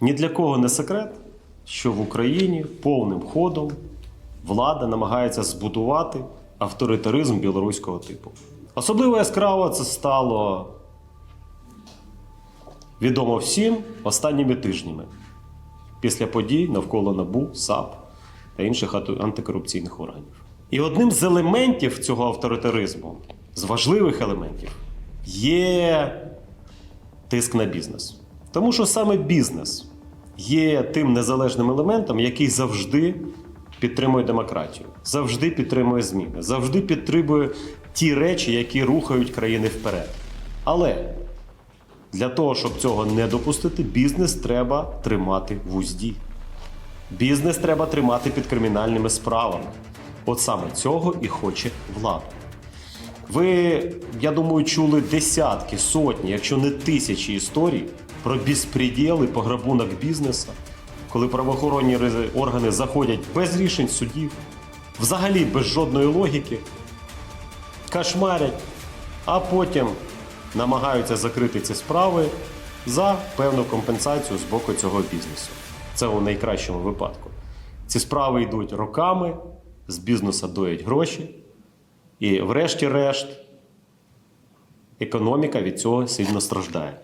Ні для кого не секрет, що в Україні повним ходом влада намагається збудувати авторитаризм білоруського типу. Особливо яскраво це стало відомо всім останніми тижнями після подій навколо НАБУ, САП та інших антикорупційних органів. І одним з елементів цього авторитаризму, з важливих елементів, є тиск на бізнес. Тому що саме бізнес є тим незалежним елементом, який завжди підтримує демократію, завжди підтримує зміни, завжди підтримує ті речі, які рухають країни вперед. Але для того, щоб цього не допустити, бізнес треба тримати в узді. Бізнес треба тримати під кримінальними справами. От саме цього і хоче влада. Ви, я думаю, чули десятки, сотні, якщо не тисячі історій про безпреділ і пограбунок бізнесу, коли правоохоронні органи заходять без рішень судів, взагалі без жодної логіки, кошмарять, а потім намагаються закрити ці справи за певну компенсацію з боку цього бізнесу. Це у найкращому випадку. Ці справи йдуть роками, з бізнесу доять гроші, і, врешті-решт, економіка від цього сильно страждає.